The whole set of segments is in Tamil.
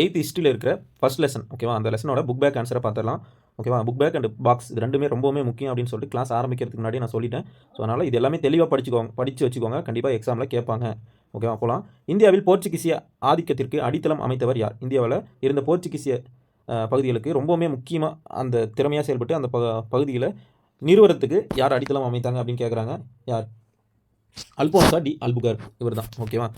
எயித் ஹிஸ்ட்ரியில் இருக்கிற ஃபர்ஸ்ட் லெசன் ஓகேவா அந்த லெசனோட புக் பேக் ஆன்சரை பார்த்துடலாம். ஓகேவா புக் பேக் அண்ட் பாக்ஸ் இது ரெண்டுமே ரொம்பவுமே முக்கியம் அப்படின்னு சொல்லிட்டு கிளாஸ் ஆரம்பிக்கிறதுக்கு முன்னாடி நான் சொல்லிட்டேன். ஸோ அதனால் இது எல்லாமே தெளிவாக படிச்சுக்கோங்க படித்து வச்சுக்கோங்க. கண்டிப்பாக எக்ஸாமில் கேட்பாங்க. ஓகேவா போகலாம் இந்தியாவில் போர்ச்சுகீசிய ஆதிக்கத்திற்கு அடித்தளம் அமைத்தவர் யார்? இந்தியாவில் இருந்த போர்ச்சுகீசிய பகுதிகளுக்கு ரொம்பவுமே முக்கியமாக அந்த திறமையாக செயல்பட்டு அந்த ப பகுதியில் நிறுவனத்துக்கு யார் அடித்தளம் அமைத்தாங்க அப்படின்னு கேட்குறாங்க யார்? அல்போன்சா டி அல்புகர் இவர் தான் ஓகேவா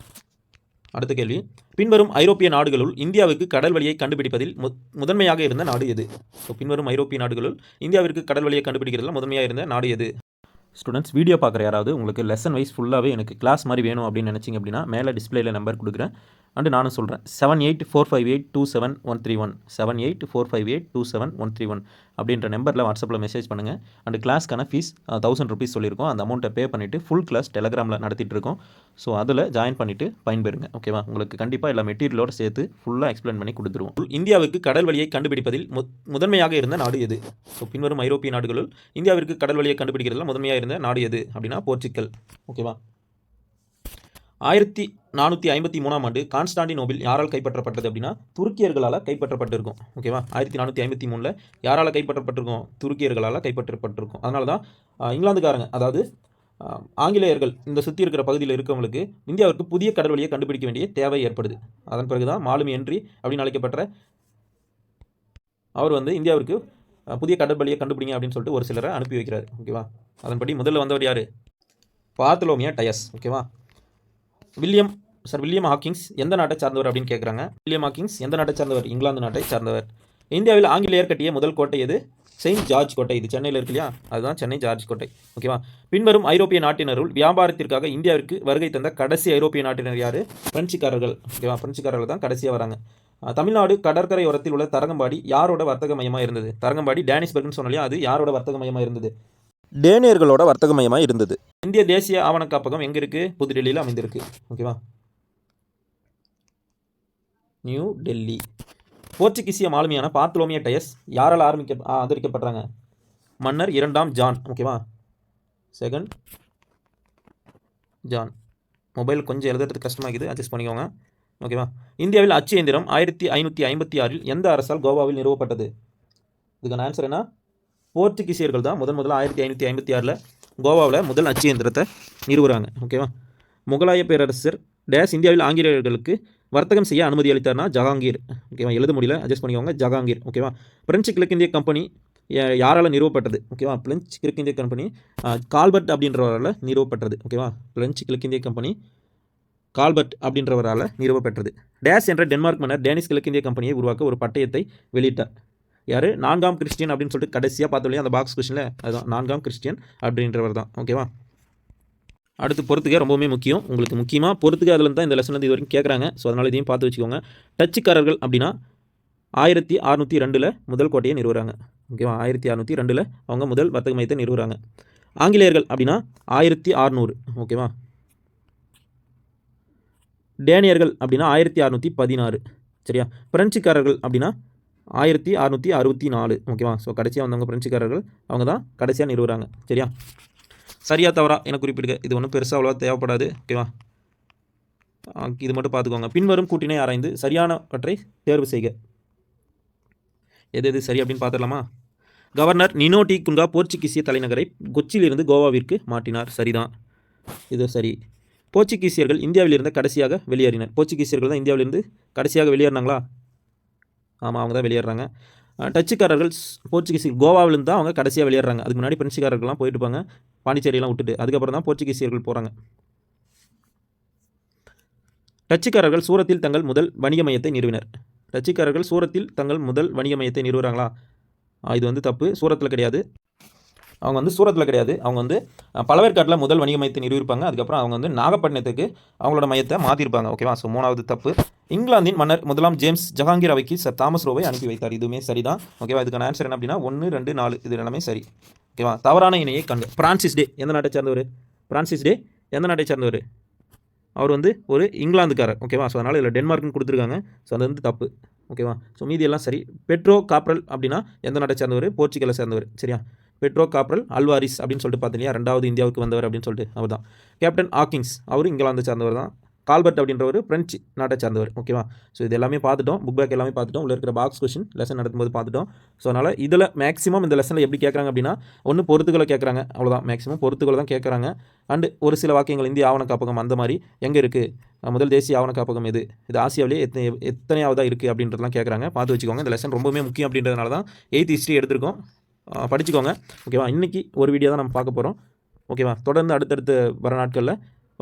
அடுத்த கேள்வி. பின்வரும் ஐரோப்பிய நாடுகளுள் இந்தியாவுக்கு கடல் வழியை கண்டுபிடிப்பதில் மு முதன்மையாக இருந்த நாடு எது? ஸோ பின்வரும் ஐரோப்பிய நாடுகளுள் இந்தியாவிற்கு கடல் வழியை கண்டுபிடிக்கிறதுல முதன்மையாக இருந்த நாடு எது? ஸ்டூடெண்ட்ஸ் வீடியோ பார்க்குற யாராவது உங்களுக்கு லெசன் வைஸ் ஃபுல்லாகவே எனக்கு கிளாஸ் மாதிரி வேணும் அப்படின்னு நினச்சிங்க அப்படின்னா மேலே டிஸ்பிளேயில் நம்பர் கொடுக்குறேன். அண்டு நானும் சொல்கிறேன் seven eight four five eight two seven one three one seven eight four five eight two seven one three one அப்படின்ற நம்பரில் வாட்ஸ்அப்பில் மெசேஜ் பண்ணுங்கள் அண்டு கிளாஸ்க்கான ஃபீஸ் தௌசண்ட் ருபீஸ் சொல்லியிருக்கோம். அந்த அமௌண்ட்டை பே பண்ணிவிட்டு ஃபுல் கிளாஸ் டெலகிராமில் நடத்திட்டு இருக்கோம். ஸோ அதில் ஜாயின் பண்ணிவிட்டு பயன்பெறுங்க. ஓகேவா உங்களுக்கு கண்டிப்பாக எல்லா மெட்டீரியலோட சேர்த்து ஃபுல்லாக எக்ஸ்பிளைன் பண்ணி கொடுத்துருவோம். இந்தியாவுக்கு கடல் வழியை கண்டுபிடிப்பதில் மு முதன்மையாக இருந்த நாடு எது? ஸோ பின்வரும் ஐரோப்பிய நாடுகளுள் இந்தியாவிற்கு கடல் வழியை கண்டுபிடிக்கிறதுல முதன்மையாக இருந்த நாடு எது? அப்படின்னா போர்ச்சுக்கல் ஓகேவா ஆயிரத்தி நானூற்றி ஐம்பத்தி மூணாம் ஆண்டு கான்ஸ்டாண்டினோபிள் யாரால் கைப்பற்றப்பட்டது அப்படின்னா துருக்கியர்களால் கைப்பற்றப்பட்டிருக்கும். ஓகேவா ஆயிரத்தி நானூற்றி ஐம்பத்தி மூணில் யாரால் கைப்பற்றப்பட்டிருக்கும்? துருக்கியர்களால் கைப்பற்றப்பட்டிருக்கும். அதனால தான் இங்கிலாந்துக்காரங்க அதாவது ஆங்கிலேயர்கள் இந்த சுற்றி இருக்கிற பகுதியில் இருக்கவங்களுக்கு இந்தியாவிற்கு புதிய கடல் வழியை கண்டுபிடிக்க வேண்டிய தேவை ஏற்படுது. அதன் பிறகு தான் மாலுமி என்றி அப்படின்னு அழைக்கப்பட்ட அவர் வந்து இந்தியாவிற்கு புதிய கடல் வழியை கண்டுபிடிங்க அப்படின்னு சொல்லிட்டு ஒரு சிலரை அனுப்பி வைக்கிறார். ஓகேவா அதன்படி முதல்ல வந்தவர் யார்? Bartholomew Dias. ஓகேவா வில்லியம் சார் வில்லியம் ஹாக்கிங்ஸ் எந்த நாட்டை சார்ந்தவர் அப்படின்னு கேட்குறாங்க வில்லியம் ஹாக்கிங்ஸ் எந்த நாட்டை சார்ந்தவர்? இங்கிலாந்து நாட்டை சார்ந்தவர். இந்தியாவில் ஆங்கிலேயர் கட்டிய முதல் கோட்டை எது? செயின்ட் ஜார்ஜ் கோட்டை. இது சென்னையில் இருக்கு இல்லையா? அதுதான் சென்னை ஜார்ஜ் கோட்டை. ஓகேவா? பின்வரும் ஐரோப்பிய நாட்டினருள் வியாபாரத்திற்காக இந்தியாவிற்கு வருகை தந்த கடைசி ஐரோப்பிய நாட்டினர் யார்? பிரெஞ்சுக்காரர்கள். ஓகேவா? பிரெஞ்சுக்காரர்கள் தான் கடைசியாக வராங்க. தமிழ்நாடு கடற்கரையோரத்தில் உள்ள தரங்கம்பாடி யாரோட வர்த்தக மையமாக இருந்தது? தரங்கம்பாடி டேனிஸ்பர்க்னு சொன்னாலே அது யாரோட வர்த்தக மையமாக இருந்தது? டேனியர்களோட வர்த்தக மையமாக இருந்தது. இந்திய தேசிய ஆவண காப்பகம் எங்கே இருக்குது புதுடெல்லியில் அமைந்திருக்கு. ஓகேவா? நியூ டெல்லி. போர்ச்சுகீசிய மாலுமியான பாத்லோமிய டயஸ் யாரால் ஆரம்பிக்க ஆதரிக்கப்படுறாங்க? மன்னர் இரண்டாம் ஜான். ஓகேவா? Second John. மொபைல் கொஞ்சம் எழுதுறதுக்கு கஷ்டமாகுது. அட்ஜஸ்ட் பண்ணிக்கோங்க. ஓகேவா? இந்தியாவில் அச்சு இயந்திரம் ஆயிரத்தி ஐநூற்றி ஐம்பத்தி ஆறில் எந்த அரசால் கோவாவில் நிறுவப்பட்டது? இதுக்கான ஆன்சர் என்ன? போர்த்துகீசியர்கள் தான் முதன் முதல்ல ஆயிரத்தி ஐநூற்றி ஐம்பத்தி ஆறில் கோவாவில் முதல் அச்சு இயந்திரத்தை நிறுவுறாங்க ஓகேவா முகலாய பேரரசர் டேஸ் இந்தியாவில் ஆங்கிலேயர்களுக்கு வர்த்தகம் செய்ய அனுமதி அளித்தார்னா ஜஹாங்கீர் ஓகேவா எழுத முடியல அட்ஜஸ்ட் பண்ணிக்கோங்க ஜஹாங்கீர் ஓகேவா பிரெஞ்சு கிழக்கிந்திய கம்பெனி யாரால் நிறுவப்பட்டது ஓகேவா பிரெஞ்சு கிழக்கிந்திய கம்பெனி கால்பர்ட் அப்படின்றவரால் நிறுவப்பட்டது ஓகேவா பிரெஞ்சு கிழக்கிந்திய கம்பெனி கால்பர்ட் அப்படின்றவரால் நிறுவப்பெற்றது டேஸ் என்ற டென்மார்க் மன்னர் டேனிஷ் கிழக்கிந்திய கம்பெனியை உருவாக்க ஒரு பட்டயத்தை வெளியிட்டார். யார்? நான்காம் கிறிஸ்டியன் அப்படின்னு சொல்லிட்டு கடைசியாக பார்த்தோம் அந்த பாக்ஸ் கொஸ்டினில் அதுதான் நான்காம் கிறிஸ்டியன் அப்படின்றவர் தான். ஓகேவா அடுத்து பொறுத்துக்க ரொம்பவுமே முக்கியம். உங்களுக்கு முக்கியமாக பொறுத்துக்க அதில் தான் இந்த லெசன் வந்து இது வரைக்கும் கேட்குறாங்க ஸோ அதனால் இதையும் பார்த்து வச்சுக்கோங்க. டச்சுக்காரர்கள் அப்படின்னா ஆயிரத்தி அறநூற்றி ரெண்டில் முதல் கோட்டையை நிறுவுறாங்க. ஓகேவா ஆயிரத்தி அறநூற்றி ரெண்டில் அவங்க முதல் வர்த்தக மையத்தை நிறுவுறாங்க. ஆங்கிலேயர்கள் அப்படின்னா ஆயிரத்தி அறநூறு. ஓகேவா டேனியர்கள் அப்படின்னா ஆயிரத்தி அறநூற்றி பதினாறு. சரியா? பிரெஞ்சுக்காரர்கள் அப்படின்னா ஆயிரத்தி அறநூற்றி அறுபத்தி நாலு. ஓகேவா ஸோ கடைசியாக வந்தவங்க பிரெஞ்சுக்காரர்கள் அவங்க தான் கடைசியாக நிறுவுறாங்க. சரியா? சரியா தவறா? என குறிப்பிடுங்க. இது ஒன்றும் பெருசாக அவ்வளோவா தேவைப்படாது. ஓகேவா ஆ, இது மட்டும் பார்த்துக்கோங்க. பின்வரும் கூட்டினை ஆராய்ந்து சரியானவற்றை தேர்வு செய்க. எது எது? சரி அப்படின்னு பார்த்துடலாமா? கவர்னர் நினோ டி போர்ச்சுகீசிய தலைநகரை கொச்சியிலிருந்து கோவாவிற்கு மாற்றினார். சரிதான். இது சரி. போர்ச்சுகீசியர்கள் இந்தியாவிலிருந்து கடைசியாக வெளியேறினர். போர்ச்சுகீசியர்கள் தான் இந்தியாவிலிருந்து கடைசியாக வெளியேறினாங்களா? ஆமாம் அவங்க தான் வெளியேறாங்க டச்சுக்காரர்கள் ஸ்- கோவாவிலேருந்து தான் அவங்க கடைசியாக வெளியேறாங்க அதுக்கு முன்னாடி பிரெஞ்சுக்காரர்கள்லாம் போயிட்டு இருப்பாங்க. பாண்டிச்சேரியெல்லாம் விட்டுட்டு. அதுக்கப்புறம் தான் போர்ச்சுகீசியர்கள் போகிறாங்க டச்சுக்காரர்கள் சூரத்தில் தங்கள் முதல் வணிக மையத்தை நிறுவினர். டச்சுக்காரர்கள் சூரத்தில் தங்கள் முதல் வணிக மையத்தை நிறுவுறாங்களா இது வந்து தப்பு. சூரத்தில் கிடையாது. அவங்க வந்து சூரத்தில் கிடையாது. அவங்க வந்து பழவேற்காட்டில் முதல் வணிக மையத்தை நிறுவிருப்பாங்க அதுக்கப்புறம் அவங்க வந்து நாகப்பட்டினத்துக்கு அவங்களோட மையத்தை மாற்றிருப்பாங்க ஓகேவா? ஸோ மூணாவது தப்பு. இங்கிலாந்தின் மன்னர் முதலாம் ஜேம்ஸ் ஜஹாங்கீர் அவைக்கு சர் தாமஸ் ரோவை அனுப்பி வைத்தார். இதுவுமே சரிதான். ஓகேவா இதுக்கான ஆன்சர் என்ன அப்படின்னா ஒன்று ரெண்டு நாலு. இது எல்லாமே சரி. ஓகேவா தவறான இணையை கண்டு. பிரான்சிஸ் டே எந்த நாட்டை சேர்ந்தவர்? பிரான்சிஸ் டே எந்த நாட்டை சேர்ந்தவர்? அவர் வந்து ஒரு இங்கிலாந்துக்காரர். ஓகேவா ஸோ அதனால் இதில் டென்மார்க்னு கொடுத்துருக்காங்க. ஸோ அது வந்து தப்பு. ஓகேவா ஸோ மீதி எல்லாம் சரி. பெட்ரோ காப்ரல் அப்படின்னா எந்த நாட்டை சேர்ந்தவர்? போர்ச்சுகலை சேர்ந்தவர். சரியா? பெட்ரோ காப்ரல் அல்வாரிஸ் அப்படின்னு சொல்லிட்டு பார்த்தீங்களா ரெண்டாவது இந்தியாவுக்கு வந்தவர் அப்படின்னு சொல்லிட்டு. அவர் தான் கேப்டன் ஆக்கிங்ஸ் அவர் இங்கிலாந்து சேர்ந்தவர் தான். கால்பர்ட் அப்படின்றவர் பிரெஞ்சு நாட்டை சார்ந்தவர் ஓகேவா ஸோ இது எல்லாமே பார்த்துட்டோம். புக் பேக் எல்லாமே பார்த்துட்டோம். உள்ள இருக்கிற பாக்ஸ் கொஷின் லெசன் நடத்தும்போது பார்த்துட்டோம். ஸோ அதனால் இதில் மேக்ஸிமம் இந்த லெசனில் எப்படி கேட்குறாங்க அப்படின்னா ஒன்று பொறுத்துக்களை கேட்குறாங்க அவ்வளோதான் மேக்ஸிமம் பொறுத்துக்களை தான் கேட்குறாங்க அண்டு ஒரு சில வாக்கியங்கள் இந்திய ஆவண காப்பகம் அந்த மாதிரி எங்கே இருக்குது முதல் தேசிய ஆவண காப்பகம் எது? இது ஆசியாவிலே எத்தனை எத்தனையாவதாக இருக்குது அப்படின்றதெல்லாம் கேட்குறாங்க பார்த்து வச்சுக்கோங்க. இந்த லெசன் ரொம்பவுமே முக்கியம் அப்படின்றதுனால தான் எயித் ஹிஸ்ட்ரி எடுத்திருக்கோம். படிச்சுக்கோங்க. ஓகேவா இன்றைக்கி ஒரு வீடியோ தான் நம்ம பார்க்க போகிறோம் ஓகேவா தொடர்ந்து அடுத்தடுத்து வர நாட்களில்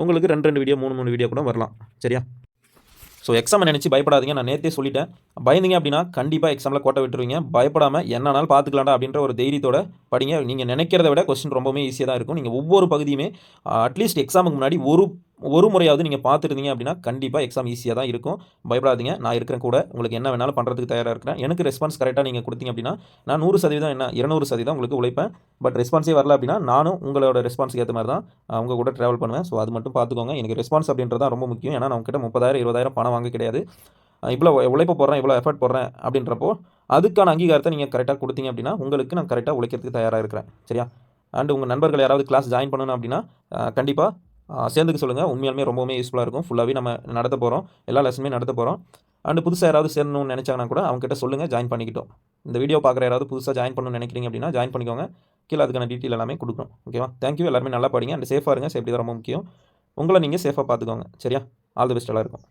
உங்களுக்கு ரெண்டு ரெண்டு வீடியோ மூணு மூணு வீடியோ கூட வரலாம். சரியா? ஸோ எக்ஸாமை நினச்சி பயப்படாதீங்க. நான் நேற்றே சொல்லிட்டேன். பயந்தீங்க அப்படின்னா கண்டிப்பாக எக்ஸாமில் கோட்டை விட்டுருவீங்க. பயப்படாமல் என்னன்னாலும் பார்த்துக்கலாம்டா அப்படின்ற ஒரு தைரியத்தோட படிங்க. நீங்கள் நினைக்கிறத விட கொஸ்டின் ரொம்பவே ஈஸியாக தான் இருக்கும். நீங்கள் ஒவ்வொரு பகுதியுமே அட்லீஸ்ட் எக்ஸாமுக்கு முன்னாடி ஒரு ஒரு முறையாவது நீங்கள் பார்த்துருந்தீங்க அப்படின்னா கண்டிப்பாக எக்ஸாம் ஈஸியாக தான் இருக்கும். பயப்படாதீங்க. நான் இருக்கிறேன் கூட. உங்களுக்கு என்ன வேணாலும் பண்ணுறதுக்கு தயாராக இருக்கிறேன். எனக்கு ரெஸ்பான்ஸ் கரெக்டாக நீங்கள் கொடுத்தீங்க அப்படின்னா நான் நூறு சதவீதம் என்ன இருநூறு சதவீதம் உங்களுக்கு உழைப்பேன். பட் ரெஸ்பான்ஸே வரல அப்படின்னா நானும் உங்களோட ரெஸ்பான்ஸுக்கு ஏற்ற மாதிரி தான் அவங்க கூட ட்ராவல் பண்ணுவேன். ஸோ அது மட்டும் பார்த்துக்கோங்க. எனக்கு ரெஸ்பான்ஸ் அப்படின்றது தான் ரொம்ப முக்கியம். ஏன்னா நான் முப்பதாயிரம் இருபதாயிரம் பணம் வாங்க கிடையாது. இவ்வளோ உழைப்பு போடுறேன் இவ்வளோ எஃபர்ட் போடுறேன் அப்படின்றப்போ அதுக்கான அங்கீகாரத்தை நீங்கள் கரெக்டாக கொடுத்தீங்க அப்படின்னா உங்களுக்கு நான் கரெக்டாக உழைக்கிறதுக்கு தயாராக இருக்கிறேன். சரியா? அண்ட் உங்கள் நண்பர்கள் யாராவது கிளாஸ் ஜாயின் பண்ணணும் அப்படின்னா கண்டிப்பாக சேர்ந்துக்க சொல்லுங்கள் உண்மையாலுமே ரொம்பவுமே யூஸ்ஃபுல்லாக இருக்கும். ஃபுல்லாகவே நம்ம நடத்த போகிறோம் எல்லா லெசனுமே நடத்த போகிறோம் அண்டு புதுசாக யாராவது சேரணும்னு நினச்சாங்கன்னா கூட அவங்ககிட்ட சொல்லுங்கள் ஜாயின் பண்ணிக்கிட்டோம். இந்த வீடியோ பார்க்குற யாராவது புதுசாக ஜாயின் பண்ணணும்னு நினைக்கிறீங்க அப்படின்னா ஜாயின் பண்ணிக்கோங்க. கீழே அதுக்கான டீட்டெயில் எல்லாமே கொடுக்கணும் ஓகேவா தேங்க்யூ எல்லாருமே நல்லா படிங்க. அண்ட் சேஃபாக இருங்க. சேஃப்டி தான் ரொம்ப முக்கியம். உங்களை நீங்கள் சேஃபாக பார்த்துக்கோங்க. சரியா? ஆல் தி பெஸ்ட் எல்லாம் இருக்கும்